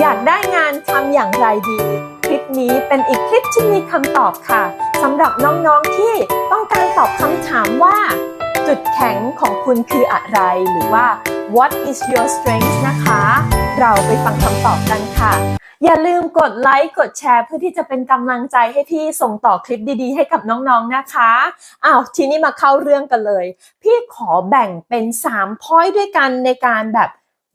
อยากได้งานทำอย่างไรดี คลิปนี้เป็นอีกคลิปที่มีคำตอบค่ะสำหรับน้องๆที่ต้องการตอบคำถามว่า จุดแข็งของคุณคืออะไร หรือว่า what is your strength นะคะ เราไปฟังคำตอบกันค่ะ อย่าลืมกดไลค์กดแชร์เพื่อที่จะเป็นกำลังใจให้พี่ส่งต่อคลิปดีๆ ให้กับน้องๆนะคะอ้าวทีนี้มาเข้าเรื่องกันเลย พี่ขอแบ่งเป็น3 point ด้วยกันในการแบบ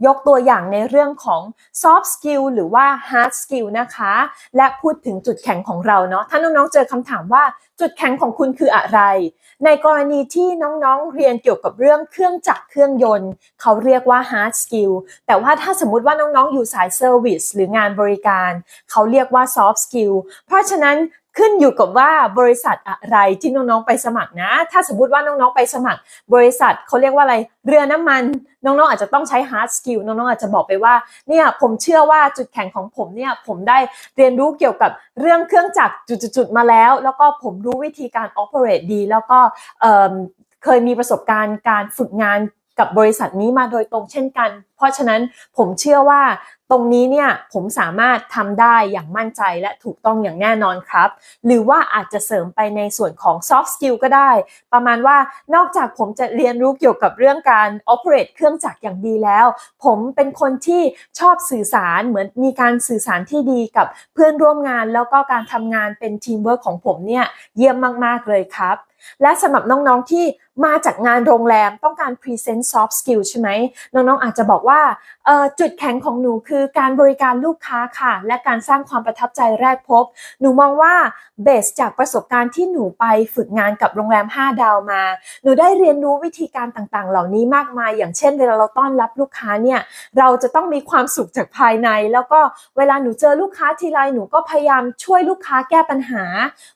ยกตัวอย่างในเรื่องของ soft skill หรือว่า hard skill นะคะ และพูดถึงจุดแข็งของเราเนาะถ้าน้องๆเจอคำถามว่าจุดแข็งของคุณคืออะไร ในกรณีที่น้องๆเรียนเกี่ยวกับเรื่องเครื่องจักรเครื่องยนต์ เขาเรียกว่า hard skill แต่ว่าถ้าสมมุติว่าน้องๆอยู่สาย service หรืองานบริการ เขาเรียกว่า soft skill เพราะฉะนั้น ขึ้นอยู่กับว่าบริษัทอะไรที่น้องๆไปสมัครนะ ถ้าสมมติว่าน้องๆไปสมัคร บริษัทเขาเรียกว่าอะไรเรือน้ำมัน น้องๆอาจจะต้องใช้ hard skill น้องๆอาจจะบอกไปว่าเนี่ยผมเชื่อว่าจุดแข็งของผมเนี่ยผมได้เรียนรู้เกี่ยวกับเรื่องเครื่องจักรจุดๆมาแล้ว แล้วก็ผมรู้วิธีการ operate ดี แล้วก็เคยมีประสบการณ์การฝึกงาน กับบริษัทนี้มาโดยตรงเช่นกัน เพราะฉะนั้นผมเชื่อว่าตรงนี้เนี่ยผมสามารถทำได้อย่างมั่นใจและถูกต้องอย่างแน่นอนครับ หรือว่าอาจจะเสริมไปในส่วนของ soft skill ก็ได้ ประมาณว่านอกจากผมจะเรียนรู้เกี่ยวกับเรื่องการ operate เครื่องจักรอย่างดีแล้ว ผมเป็นคนที่ชอบสื่อสารเหมือนมีการสื่อสารที่ดีกับเพื่อนร่วมงาน แล้วก็การทำงานเป็นทีมเวิร์กของผมเนี่ยเยี่ยมมาก ๆ เลยครับ และสำหรับน้องๆที่ มาจากงานโรงแรมต้องการ present soft skill ใช่ไหมน้องๆอาจจะบอกว่าจุดแข็งของหนูคือการบริการลูกค้าค่ะ และการสร้างความประทับใจแรกพบ หนูมองว่าเบสจากประสบการณ์ที่หนูไปฝึกงานกับโรงแรม 5 ดาวมา หนูได้เรียนรู้วิธีการต่างๆ เหล่านี้มากมาย อย่างเช่น เวลาเราต้อนรับลูกค้าเนี่ยเราจะต้องมีความสุขจากภายใน แล้วก็เวลาหนูเจอลูกค้าทีไรหนูก็พยายามช่วยลูกค้าแก้ปัญหา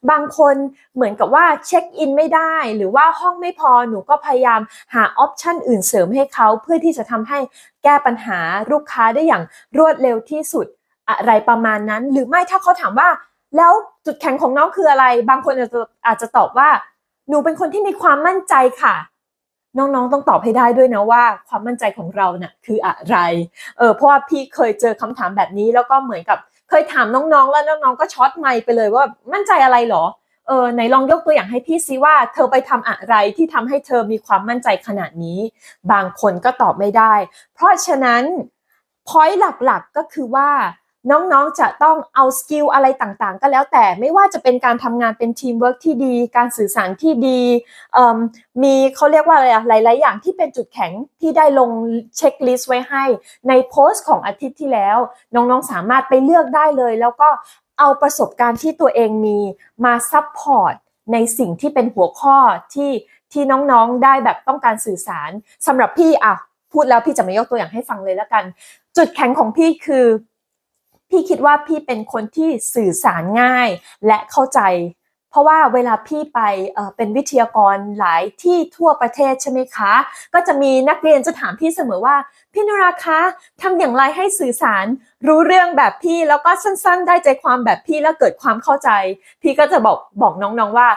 บางคนเหมือนกับว่าเช็คอินไม่ได้ หรือว่าห้องไม่พอหนูก็พยายามหาออปชันอื่นเสริมให้เขาเพื่อที่จะทำให้แก้ปัญหาลูกค้าได้อย่างรวดเร็วที่สุดอะไรประมาณนั้น หรือไม่ถ้าเขาถามว่า แล้วจุดแข็งของน้องคืออะไร บางคนอาจจะอาจจะตอบว่า หนูเป็นคนที่มีความมั่นใจค่ะน้องๆ ต้องตอบให้ได้ด้วยนะว่าความมั่นใจของเราเนี่ยคืออะไร เออเพราะว่าพี่เคยเจอคำถามแบบนี้แล้วก็เหมือนกับเคยถามน้องๆ แล้วน้องๆ ก็ช็อตไมค์ไปเลยว่ามั่นใจอะไรหรอ เออไหนลองยกตัวอย่างให้พี่ซิว่าเธอไปทำอะไรที่ทำให้เธอมีความมั่นใจขนาดนี้ บางคนก็ตอบไม่ได้ เพราะฉะนั้นพอยต์หลักๆก็คือว่าน้องๆ จะต้องเอาสกิลอะไรต่างๆ ก็แล้วแต่ไม่ว่าจะเป็นการทำงานเป็นทีมเวิร์กที่ดี การสื่อสารที่ดี มีเขาเรียกว่าอะไรอะหลาย ๆ อย่างที่เป็นจุดแข็งที่ได้ลงเช็คลิสต์ไว้ให้ ในโพสต์ของอาทิตย์ที่แล้ว น้องๆ สามารถไปเลือกได้เลย แล้วก็ เอาประสบการณ์ที่ตัวเองมีมาซับพอร์ตในสิ่งที่เป็นหัวข้อที่ที่น้องๆได้แบบต้องการสื่อสารสำหรับพี่อะพูดแล้วพี่จะไม่ยกตัวอย่างให้ฟังเลยแล้วกัน จุดแข็งของพี่คือ พี่คิดว่าพี่เป็นคนที่สื่อสารง่ายและเข้าใจ เพราะว่าเวลาพี่ไปเป็นวิทยากรหลายที่ทั่วประเทศใช่ไหมคะ ก็จะมีนักเรียนจะถามพี่เสมอว่า พี่นราคะทำอย่างไรให้สื่อสารรู้เรื่องแบบพี่แล้วก็สั้นๆ ได้ใจความแบบพี่แล้วเกิดความเข้าใจ พี่ก็จะบอกบอกน้องๆว่า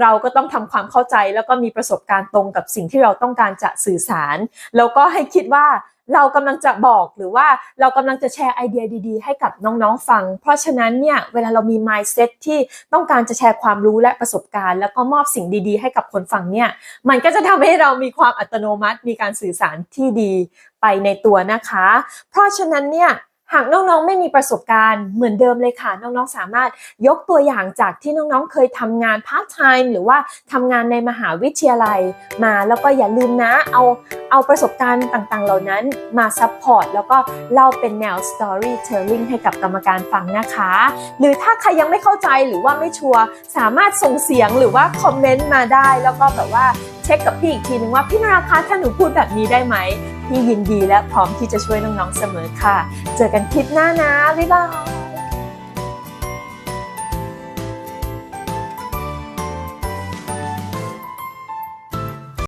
เราก็ต้องทำความเข้าใจแล้วก็มีประสบการณ์ตรงกับสิ่งที่เราต้องการจะสื่อสาร แล้วก็ให้คิดว่าเรากำลังจะบอกหรือว่าเรากำลังจะแชร์ไอเดียดีๆ ให้กับน้องๆฟัง เพราะฉะนั้นเนี่ยเวลาเรามี mindset ที่ต้องการจะแชร์ความรู้และประสบการณ์ แล้วก็มอบสิ่งดีๆ ให้กับคนฟังเนี่ยมันก็จะทำให้เรามีความอัตโนมัติ มีการสื่อสารที่ดีไปในตัวนะคะ เพราะฉะนั้นเนี่ย หากน้องๆ ไม่มีประสบการณ์เหมือนเดิมเลยค่ะ น้องๆ สามารถยกตัวอย่างจากที่น้องๆ เคยทำงานพาร์ทไทม์หรือว่าทำงานในมหาวิทยาลัยมาแล้วก็อย่าลืมนะเอาเอาประสบการณ์ต่างๆ เหล่านั้นมาซัพพอร์ตแล้วก็เล่าเป็นแนว storytelling ให้กับกรรมการฟังนะคะ หรือถ้าใครยังไม่เข้าใจหรือว่าไม่ชัวร์สามารถส่งเสียงหรือว่าคอมเมนต์มาได้ แล้วก็แบบว่าเช็คกับพี่อีกทีนึงว่าพี่นาราคะถ้าหนูพูดแบบนี้ได้ไหม พี่ยินดีและพร้อมที่จะช่วยน้องๆเสมอค่ะ เจอกันคลิปหน้านะ บ๊ายบาย